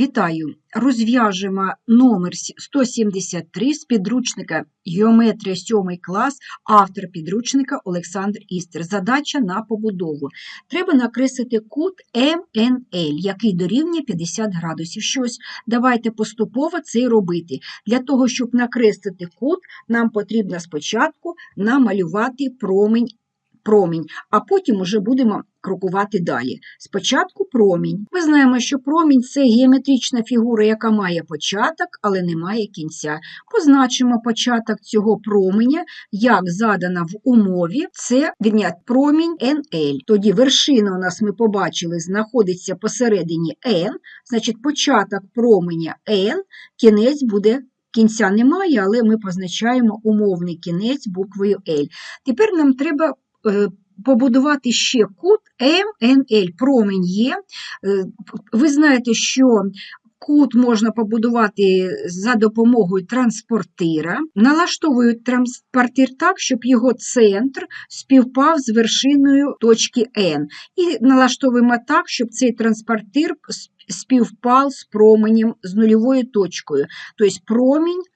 Вітаю! Розв'яжемо номер 173 з підручника Геометрія 7 клас, автор підручника Олександр Істер. Задача на побудову. Треба накреслити кут МНЛ, який дорівнює 50 градусів. Щось давайте поступово це робити. Для того, щоб накреслити кут, нам потрібно спочатку намалювати промінь промінь, а потім уже будемо крокувати далі. Спочатку промінь. Ми знаємо, що промінь це геометрична фігура, яка має початок, але не має кінця. Позначимо початок цього променя, як задано в умові, це вірні, промінь НЛ. Тоді вершина у нас ми побачили, знаходиться посередині N, значить початок променя N, кінець буде. Кінця немає, але ми позначаємо умовний кінець буквою L. Тепер нам треба побудувати ще кут МНЛ. Промінь є. Е, Ви знаєте, що кут можна побудувати за допомогою транспортира. Налаштовують транспортир так, щоб його центр співпав з вершиною точки N. І налаштовуємо так, щоб цей транспортир співпав з променем з нульовою точкою. Тобто промінь е,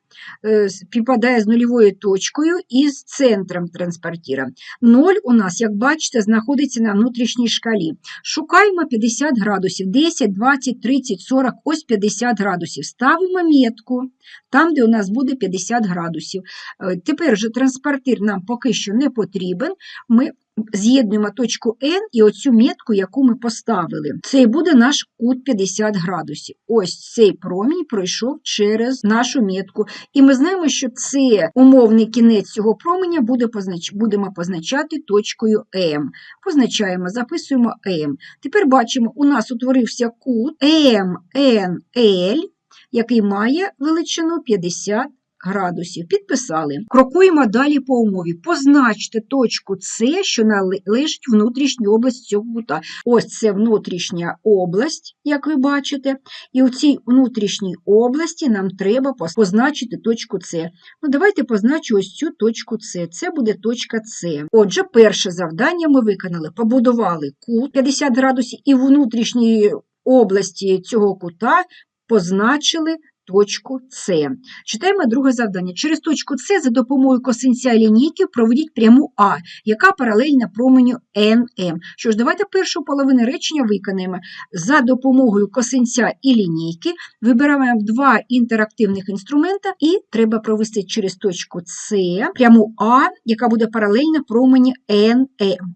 співпадає з нульовою точкою і з центром транспортира. 0 у нас, як бачите, знаходиться на внутрішній шкалі. Шукаємо 50 градусів, 10, 20, 30, 40, ось 50 градусів. Ставимо метку там, де у нас буде 50 градусів. Е, Тепер же транспортир нам поки що не потрібен. Ми з'єднуємо точку N і оцю метку, яку ми поставили. Це і буде наш кут 50 градусів. Ось цей промінь пройшов через нашу метку. І ми знаємо, що це умовний кінець цього променя буде познач... будемо позначати точкою М. Позначаємо, записуємо М. Тепер бачимо, у нас утворився кут МНЛ, який має величину 50 градусів. Підписали. Крокуємо далі по умові. Позначте точку С, що належить внутрішній області цього кута. Ось це внутрішня область, як ви бачите. І у цій внутрішній області нам треба позначити точку С. Ну, давайте позначу ось цю точку С. Це буде точка С. Отже, перше завдання ми виконали. Побудували кут 50 градусів і внутрішній області цього кута позначили точку С. Читаємо друге завдання. Через точку С за допомогою косинця лінійки проведіть пряму А, яка паралельна променю НМ. Що ж, давайте першу половину речення виконаємо. За допомогою косинця і лінійки вибираємо два інтерактивних інструмента і треба провести через точку С пряму А, яка буде паралельна промені НМ.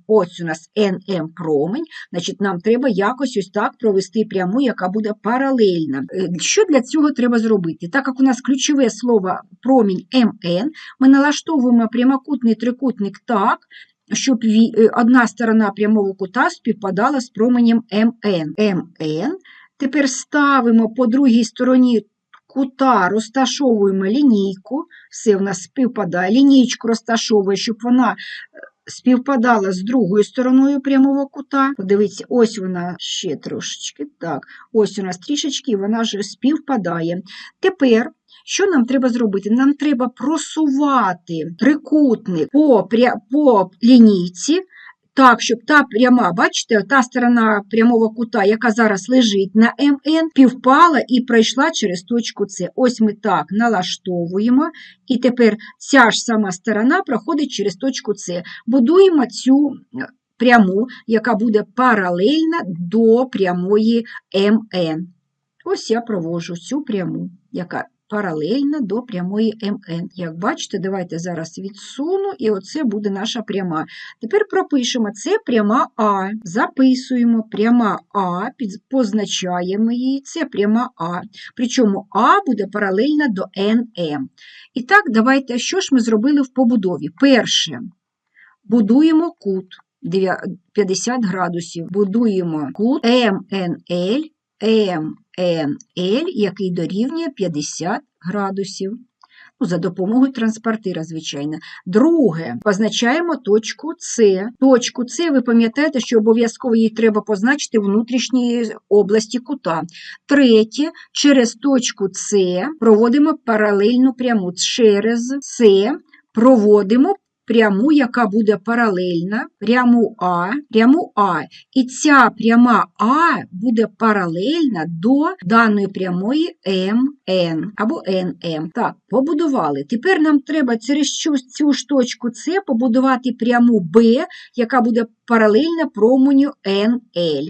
Ось у нас НМ промень, значить нам треба якось ось так провести пряму, яка буде паралельна. Е, Що для цього треба зробити? Так як у нас ключове слово промінь МН, ми налаштовуємо прямокутний трикутник так, щоб е, одна сторона прямого кута співпадала з променем МН. МН. Тепер ставимо по другій стороні кута, розташовуємо лінійку, все в нас співпадає. Лінійку розташовує, щоб вона співпадала з другою стороною прямого кута. Подивіться, ось вона ще трошечки. Так, ось у нас трішечки, і вона вже співпадає. Тепер. Що нам треба зробити? Нам треба просувати трикутник по, по лінійці, так, щоб та пряма, бачите, та сторона прямого кута, яка зараз лежить на МН, півпала і пройшла через точку С. Ось ми так налаштовуємо, і тепер ця ж сама сторона проходить через точку С. Будуємо цю е, пряму, яка буде паралельна до прямої МН. Ось я проводжу цю пряму, яка паралельна до прямої МН. Як бачите, давайте зараз відсуну, і оце буде наша пряма. Тепер пропишемо, це пряма А. Записуємо пряма А, позначаємо її, це пряма А. Причому А буде паралельна до НМ. І так, давайте, що ж ми зробили в побудові? Перше, будуємо кут 50 градусів. Будуємо кут МНЛ, МНЛ, який дорівнює 50 градусів. Ну, за допомогою транспортира, звичайно. Друге, позначаємо точку С. Точку С, ви пам'ятаєте, що обов'язково її треба позначити в внутрішній області кута. Третє, через точку С проводимо паралельну пряму. Через С проводимо пряму, яка буде паралельна, пряму А, пряму А. І ця пряма А буде паралельна до даної прямої МН або НМ. Так, побудували. Тепер нам треба через цю, ж точку С побудувати пряму Б, яка буде паралельна променю НЛ.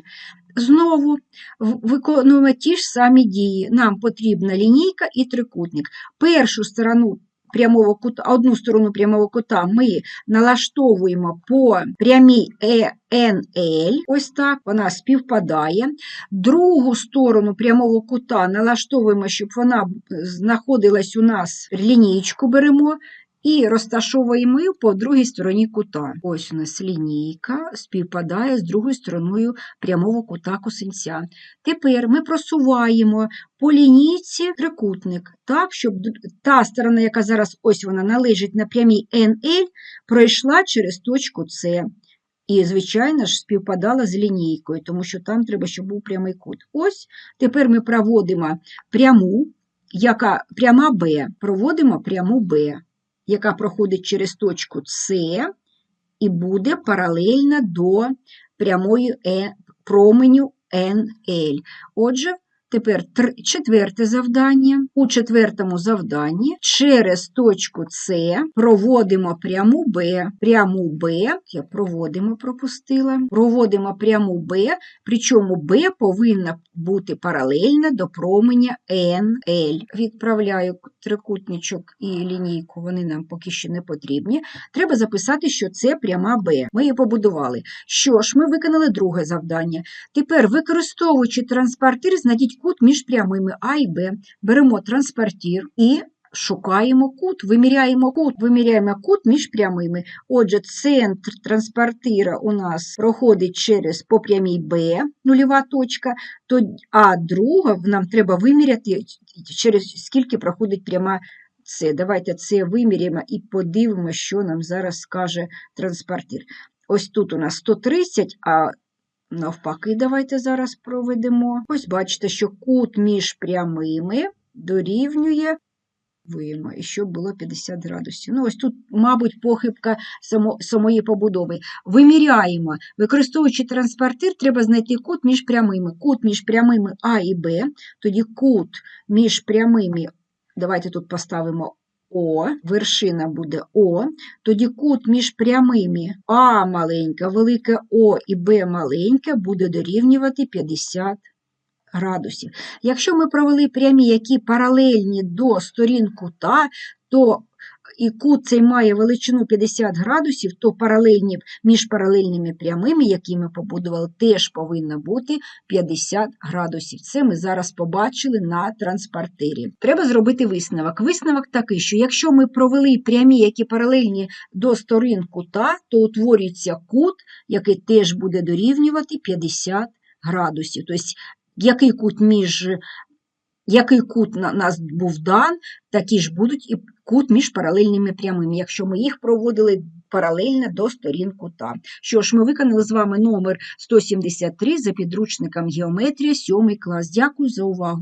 Знову виконуємо ті ж самі дії. Нам потрібна лінійка і трикутник. Першу сторону прямого кута, одну сторону прямого кута ми налаштовуємо по прямій ЕНЛ, ось так, вона співпадає. Другу сторону прямого кута налаштовуємо, щоб вона знаходилась у нас, лінієчку беремо, і розташовуємо по другій стороні кута. Ось у нас лінійка співпадає з другою стороною прямого кута косинця. Тепер ми просуваємо по лінійці трикутник, так, щоб та сторона, яка зараз ось вона належить на прямій НЛ, пройшла через точку С. І, звичайно ж, співпадала з лінійкою, тому що там треба, щоб був прямий кут. Ось тепер ми проводимо пряму, яка пряма Б, проводимо пряму Б, яка проходить через точку С і буде паралельна до прямої е, променю НЛ. Отже, тепер четверте завдання. У четвертому завданні через точку С проводимо пряму Б. Пряму Б, я проводимо, пропустила. Проводимо пряму Б, причому Б повинна бути паралельна до променя НЛ. Відправляю трикутничок і лінійку, вони нам поки що не потрібні. Треба записати, що це пряма Б. Ми її побудували. Що ж, ми виконали друге завдання. Тепер, використовуючи транспортир, знайдіть кут між прямими А і Б. Беремо транспортир і шукаємо кут, виміряємо кут, виміряємо кут між прямими. Отже, центр транспортира у нас проходить через по прямій Б, нульова точка, то, а друга нам треба виміряти, через скільки проходить пряма С. Давайте це виміряємо і подивимося, що нам зараз скаже транспортир. Ось тут у нас 130, а навпаки, давайте зараз проведемо. Ось бачите, що кут між прямими дорівнює виємо, і щоб було 50 градусів. Ну, ось тут, мабуть, похибка само, самої побудови. Виміряємо. Використовуючи транспортир, треба знайти кут між прямими. Кут між прямими А і Б, тоді кут між прямими, давайте тут поставимо О, вершина буде О, тоді кут між прямими А маленька, велике О і Б маленьке буде дорівнювати 50 градусів. Якщо ми провели прямі, які паралельні до сторін кута, то і кут цей має величину 50 градусів, то паралельні між паралельними прямими, які ми побудували, теж повинно бути 50 градусів. Це ми зараз побачили на транспортирі. Треба зробити висновок. Висновок такий, що якщо ми провели прямі, які паралельні до сторін кута, то утворюється кут, який теж буде дорівнювати 50 градусів. Тобто який кут між який кут на нас був дан, такі ж будуть і кут між паралельними прямими, якщо ми їх проводили паралельно до сторін кута. Що ж, ми виконали з вами номер 173 за підручником геометрія 7 клас. Дякую за увагу.